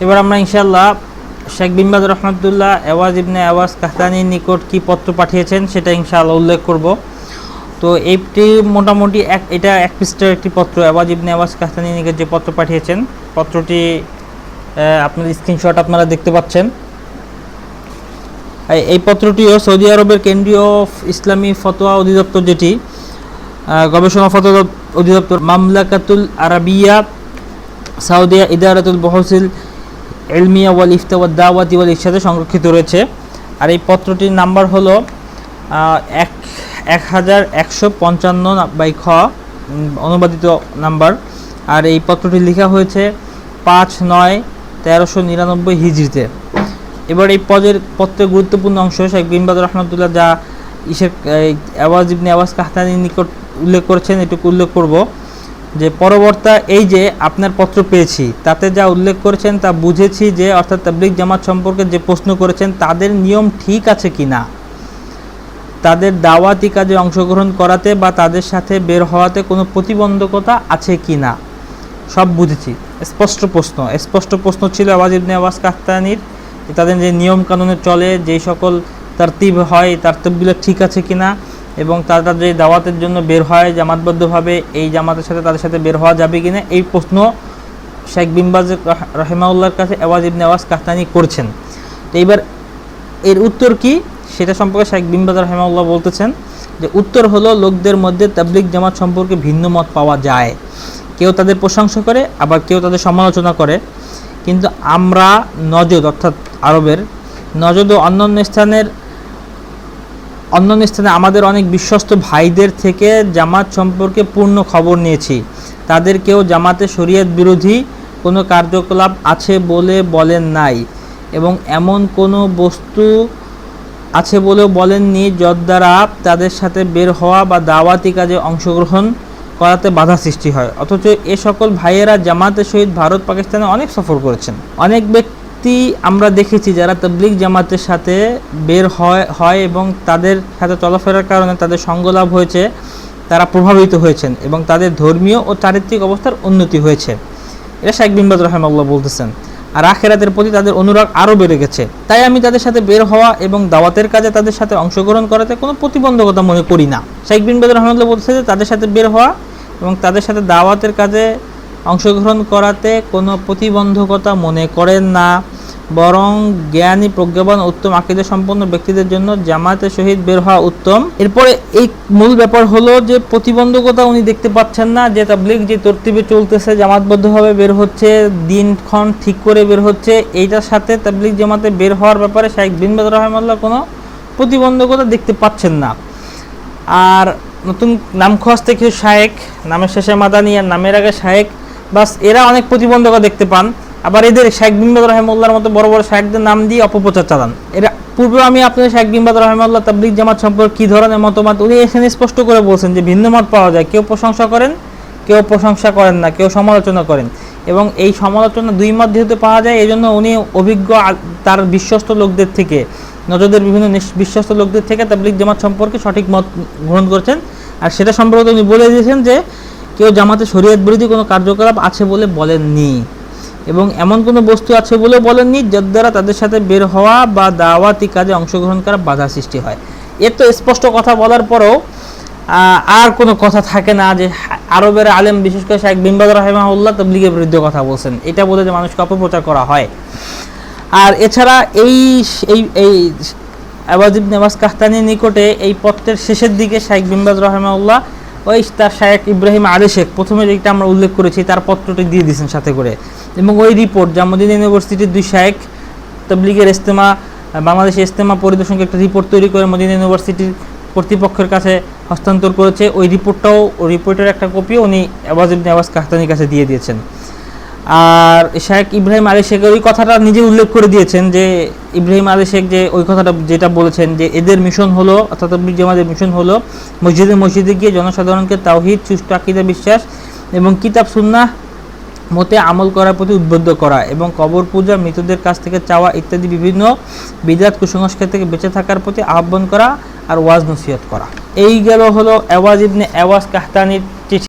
এবার আমরা ইনশাল্লাহ শেখ বিনবাদ রহমতুল্লাহ এওয়াজ ইবনে আওয়াজ কাহতানির নিকট কি পত্র পাঠিয়েছেন সেটা ইনশাআল্লাহ উল্লেখ করব। তো এইটি মোটামুটি এক, এটা এক পৃষ্ঠার একটি পত্র, এওয়াজ ইবনে আওয়াজ কাহতানির নিকট যে পত্র পাঠিয়েছেন, পত্রটি আপনার স্ক্রিনশট আপনারা দেখতে পাচ্ছেন। এই- এই পত্রটিও সৌদি আরবের কেন্দ্রীয় ইসলামী ফতোয়া অধিদপ্তর যেটি গবেষণা ফতোয়া অধিদপ্তর মামলাকাতুল আরাবিয়া সাউদিয়া ইদারাতুল বহসিল এলমিয়া ওয়াল ইফতা ওয়াল দাওয়াতি ওয়াল ইরশাদে সংরক্ষিত রয়েছে। আর এই পত্রটির নাম্বার হলো এক এক হাজার একশো পঞ্চান্ন বাই খ অনুবাদিত নাম্বার। আর এই পত্রটি লেখা হয়েছে পাঁচ নয় তেরোশো নিরানব্বই হিজড়িতে। এবার এই পদের পত্রের গুরুত্বপূর্ণ অংশ শেখ বিনবাদ রহমতুল্লাহ যা এই আওয়াজ ইবনে আওয়াজ কাহতানির নিকট উল্লেখ করেছেন, এটুকু উল্লেখ করব। যে পরবর্তা এই যে আপনার পত্র পেয়েছি, তাতে যা উল্লেখ করেছেন তা বুঝেছি যে, অর্থাৎ তাবলিক জামাত সম্পর্কে যে প্রশ্ন করেছেন, তাদের নিয়ম ঠিক আছে কি না? তাদের দাওয়াতি কাজে অংশগ্রহণ করাতে বা তাদের সাথে বের হওয়াতে কোনো প্রতিবন্ধকতা আছে কি না? সব বুঝেছি। স্পষ্ট প্রশ্ন। স্পষ্ট প্রশ্ন ছিল আওয়াজ ইবনে আওয়াজ কাহতানির যে তাদের যে নিয়ম কানুনে চলে যেই সকল তারতিব হয় তারতিবগুলো ঠিক আছে কিনা এবং তারা যে দাওয়াতের জন্য বের হয়, জামাতবদ্ধভাবে এই জামাতের সাথে তাদের সাথে বের হওয়া যাবে কিনা এই প্রশ্ন শেখ বিনবাজ রহেমাউল্লাহর কাছে আওয়াজ ইবনে আওয়াজ কাহতানি করছেন। তো এইবার এর উত্তর কি? সেটা সম্পর্কে শেখ বিনবাজ রহেমাউল্লাহ বলতেছেন যে উত্তর হলো লোকদের মধ্যে তাবলিক জামাত সম্পর্কে ভিন্ন মত পাওয়া যায়। কেউ তাদের প্রশংসা করে, আবার কেউ তাদের সমালোচনা করে। কিন্তু আমরা নজদ অর্থাৎ আরবের নজদ ও অন্যান্য স্থানের অন্যান্য স্থানে আমাদের অনেক বিশ্বস্ত ভাইদের থেকে জামাত সম্পর্কে পূর্ণ খবর নিয়েছি। তাদের কেউ জামাতে শরীয়ত বিরোধী কোনো কার্যকলাপ আছে বলে বলেন নাই এবং এমন কোনো বস্তু আছে বলেও বলেননি যদ দ্বারা তাদের সাথে বের হওয়া বা দাওয়াতি কাজে অংশগ্রহণ করাতে বাধা সৃষ্টি হয়। অথচ এ সকল ভাইয়েরা জামাতের সহিত ভারত পাকিস্তানে অনেক সফর করেছেন। অনেক ব্যক্তি আমরা দেখেছি যারা তবলিগ জামাতের সাথে বের হয় হয় এবং তাদের সাথে চলাফেরার কারণে তাদের সঙ্গলাভ হয়েছে, তারা প্রভাবিত হয়েছেন এবং তাদের ধর্মীয় ও চারিত্রিক অবস্থার উন্নতি হয়েছে। এটা শেখ বিনবাদ রহমাল্লাহ বলতেছেন। আর আখেরাতের প্রতি তাদের অনুরাগ আরও বেড়ে গেছে। তাই আমি তাদের সাথে বের হওয়া এবং দাওয়াতের কাজে তাদের সাথে অংশগ্রহণ করাতে কোনো প্রতিবন্ধকতা মনে করি না। শেখ বিনবাদ রহমাল্লাহ বলতেছে যে তাদের সাথে বের হওয়া এবং তাদের সাথে দাওয়াতের কাজে অংশগ্রহণ করাতে কোনো প্রতিবন্ধকতা মনে করেন না, বরং জ্ঞানী, প্রজ্ঞাবান, উত্তম আকিদা সম্পন্ন ব্যক্তিদের জন্য জামায়াতের সহিত বের হওয়া উত্তম। এরপরে এই মূল ব্যাপার হলো যে প্রতিবন্ধকতা উনি দেখতে পাচ্ছেন না, যে তাবলিগ যে তরতিবে চলতেছে জামাতবদ্ধভাবে বের হচ্ছে, দিনক্ষণ ঠিক করে বের হচ্ছে, এইটার সাথে তাবলিগ জামাতে বের হওয়ার ব্যাপারে শাহেক বিন বাদ রহমাল্লাহ কোনো প্রতিবন্ধকতা দেখতে পাচ্ছেন না। আর নতুন নাম খোঁজতে কিছু শায়েক নামের শেষে মাদানি আর নামের আগে শায়েক বাস এরা অনেক প্রতিবন্ধকতা দেখতে পান। আবার এদের শেখ বিম্বাদ রহমুল্লাহর মতো বড় বড় শায়েকদের নাম দিয়ে অপপ্রচার চালান। এরা পূর্বে আমি আপনাদের শেখ বিম্বাদ রহমুল্লাহ তাবলিক জামাত সম্পর্কে কী ধরনের মতামত উনি এখানে স্পষ্ট করে বলছেন যে ভিন্ন মত পাওয়া যায়। কেউ প্রশংসা করেন, কেউ প্রশংসা করেন না, কেউ সমালোচনা করেন। এবং এই সমালোচনা দুই মত যেহেতু পাওয়া যায় এই জন্য উনি অভিজ্ঞ তার বিশ্বস্ত লোকদের থেকে, নজরদের বিভিন্ন বিশ্বস্ত লোকদের থেকে তাবলিক জামাত সম্পর্কে সঠিক মত গ্রহণ করছেন। আর সেটা সম্পর্কে উনি বলে দিয়েছেন যে কেউ জামাতে শরীয়ত বিরোধী কোনো কার্যকলাপ আছে বলে বলেননি এবং এমন কোনো বস্তু আছে বলে বলেননি যার দ্বারা তাদের সাথে বের হওয়া বা দাওয়াতি কাজে অংশগ্রহণ করা বাধা সৃষ্টি হয়। এর তো স্পষ্ট কথা বলার পরেও আর কোনো কথা থাকে না যে আরবের আলেম, বিশেষ করে শেখ বিনবাদ রহমাউল্লাহ তবলিগের বিরুদ্ধে কথা বলছেন। এটা বলে যে মানুষকে অপপ্রচার করা হয়। আর এছাড়া এই এই এই আবাজিব নেওয়াজ কাহতানির নিকটে এই পত্রের শেষের দিকে শাইখ বিনবাজ রহমাউল্লাহ ওই তার শায়েক ইব্রাহিম আলী শেখ, প্রথমে যেটা আমরা উল্লেখ করেছি, তার পত্রটি দিয়ে দিয়েছেন সাথে করে। এবং ওই রিপোর্ট জামুদ্দিন ইউনিভার্সিটির দুই শায়েক, তবলিগের ইস্তেমা বাংলাদেশ ইস্তেমা পরিদর্শনকে একটা রিপোর্ট তৈরি করে মদিনা ইউনিভার্সিটির কর্তৃপক্ষের কাছে হস্তান্তর করেছে। ওই রিপোর্টটাও রিপোর্টের একটা কপিও উনি আওয়াজ আওয়াজ কাহতানির কাছে দিয়ে দিয়েছেন। আর শেখ ইব্রাহিম আলী শেখ ওই কথাটা নিজে উল্লেখ করে দিয়েছেন যে ইব্রাহিম আলী শেখ যে ওই কথাটা যেটা বলেছেন যে এদের মিশন হলো, অর্থাৎ জামাতের মিশন হলো, মসজিদে মসজিদে গিয়ে জনসাধারণকে তাওহিদ সুষ্ঠু আকিদা বিশ্বাস এবং কিতাব, সুন্নাহ মতে আমল করার প্রতি উদ্বুদ্ধ করা এবং কবর পূজা, মৃতদের কাছ থেকে চাওয়া ইত্যাদি বিভিন্ন বিদাত কুসংস্কার থেকে বেঁচে থাকার প্রতি আহ্বান করা আর ওয়াজ নসিহত করা। এই গেল হলো এওয়াজ ইবনে এওয়াজ কাহতানির চিঠি।